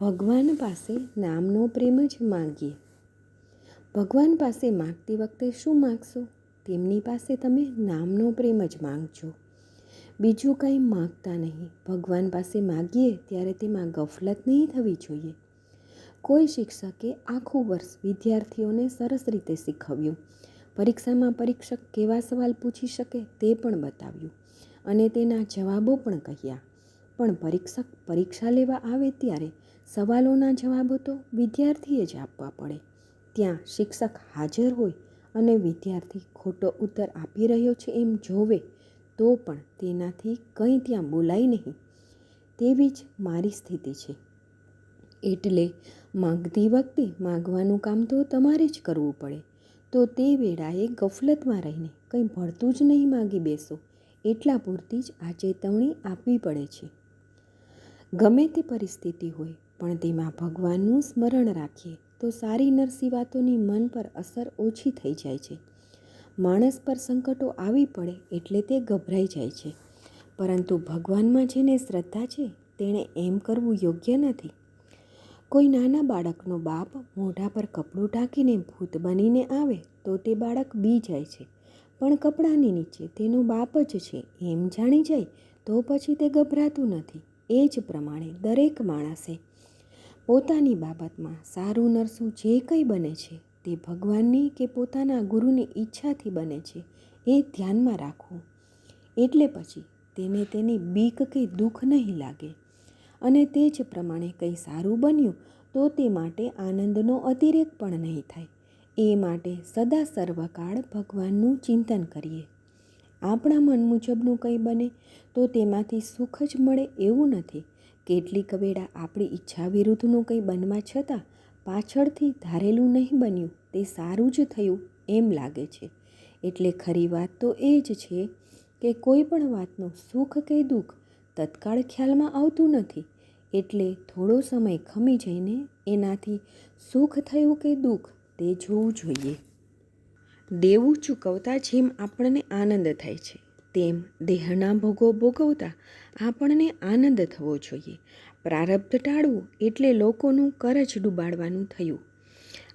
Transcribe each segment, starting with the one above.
ભગવાન પાસે નામનો પ્રેમ જ માગીએ. ભગવાન પાસે માગતી વખતે શું માગશો? તેમની પાસે તમે નામનો પ્રેમ જ માગજો. બીજું કંઈ માગતા નહીં. ભગવાન પાસે માગીએ ત્યારે તેમાં ગફલત નહીં થવી જોઈએ. કોઈ શિક્ષકે આખું વર્ષ વિદ્યાર્થીઓને સરસ રીતે શીખવ્યું. પરીક્ષામાં પરીક્ષક કેવા સવાલ પૂછી શકે તે પણ બતાવ્યું અને તેના જવાબો પણ કહ્યા. પણ પરીક્ષક પરીક્ષા લેવા આવે ત્યારે સવાલોના જવાબો તો વિદ્યાર્થીએ જ આપવા પડે. ત્યાં શિક્ષક હાજર હોય અને વિદ્યાર્થી ખોટો ઉત્તર આપી રહ્યો છે એમ જોવે, તો પણ તેનાથી કંઈ ત્યાં બોલાય નહીં. તેવી જ મારી સ્થિતિ છે. એટલે માગતી વખતે માગવાનું કામ તો તમારે જ કરવું પડે. તો તે વેળાએ ગફલતમાં રહીને કંઈ ભળતું જ નહીં માગી બેસો. એટલા પૂરતી જ આ ચેતવણી આપવી પડે છે. ગમે તે પરિસ્થિતિ હોય પણ તેમાં ભગવાનનું સ્મરણ રાખીએ તો સારી નરસી વાતોની મન પર અસર ઓછી થઈ જાય છે. માણસ પર સંકટો આવી પડે એટલે તે ગભરાઈ જાય છે. પરંતુ ભગવાનમાં જેને શ્રદ્ધા છે, તેણે એમ કરવું યોગ્ય નથી. કોઈ નાના બાળકનો બાપ મોઢા પર કપડું ઢાંકીને ભૂત બનીને આવે તો તે બાળક બી જાય છે. પણ કપડાની નીચે તેનો બાપ જ છે, એમ જાણી જાય તો પછી તે ગભરાતું નથી. એ જ પ્રમાણે દરેક માણસે પોતાની બાબતમાં સારું નરસું જે કંઈ બને છે તે ભગવાનની કે પોતાના ગુરુની ઈચ્છાથી બને છે એ ધ્યાનમાં રાખવું. એટલે પછી તેને તેની બીક કે દુઃખ નહીં લાગે. અને તે જ પ્રમાણે કંઈ સારું બન્યું તો તે માટે આનંદનો અતિરેક પણ નહીં થાય. એ માટે સદા સર્વકાળ ભગવાનનું ચિંતન કરીએ. આપણા મન મુજબનું કંઈ બને તો તેમાંથી સુખ જ મળે એવું નથી. કેટલીક વેળા આપણી ઈચ્છા વિરુદ્ધનું કંઈ બનવા છતાં પાછળથી ધારેલું નહીં બન્યું, તે સારું જ થયું એમ લાગે છે. એટલે ખરી વાત તો એ જ છે કે કોઈ પણ વાતનું સુખ કે દુઃખ તત્કાળ ખ્યાલમાં આવતું નથી, એટલે થોડો સમય ખમી જઈને એનાથી સુખ થયું કે દુઃખ તે જોવું જોઈએ. દેવું ચૂકવતા જેમ આપણને આનંદ થાય છે. તેમ દેહના ભોગો ભોગવતા આપણને આનંદ થવો જોઈએ. પ્રારબ્ધ ટાળવું એટલે લોકોનું કરજ ડૂબાડવાનું થયું.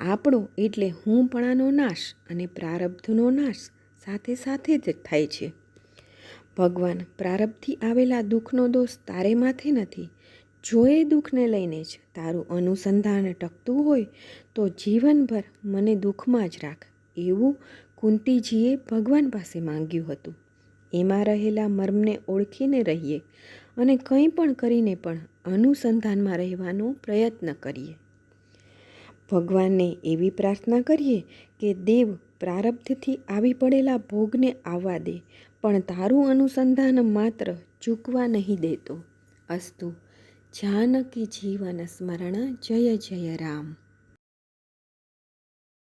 આપણો એટલે હુંપણાનો નાશ અને પ્રારબ્ધનો નાશ સાથે સાથે જ થાય છે. ભગવાન પ્રારબ્ધથી આવેલા દુઃખનો દોષ તારે માથે નથી. જો એ દુઃખને લઈને જ તારું અનુસંધાન ટકતું હોય, તો જીવનભર મને દુઃખમાં જ રાખ. એવું કુંતીજીએ ભગવાન પાસે માંગ્યું હતું. એમાં રહેલા મર્મને ઓળખીને રહીએ અને કંઈ પણ કરીને પણ અનુસંધાનમાં રહેવાનો પ્રયત્ન કરીએ. ભગવાનને એવી પ્રાર્થના કરીએ કે દેવ પ્રારબ્ધથી આવી પડેલા ભોગને આવવા દે, પણ તારું અનુસંધાન માત્ર ચૂકવા નહીં દેતો. અસ્તુ, જાનકી જીવન સ્મરણ, જય જય રામ.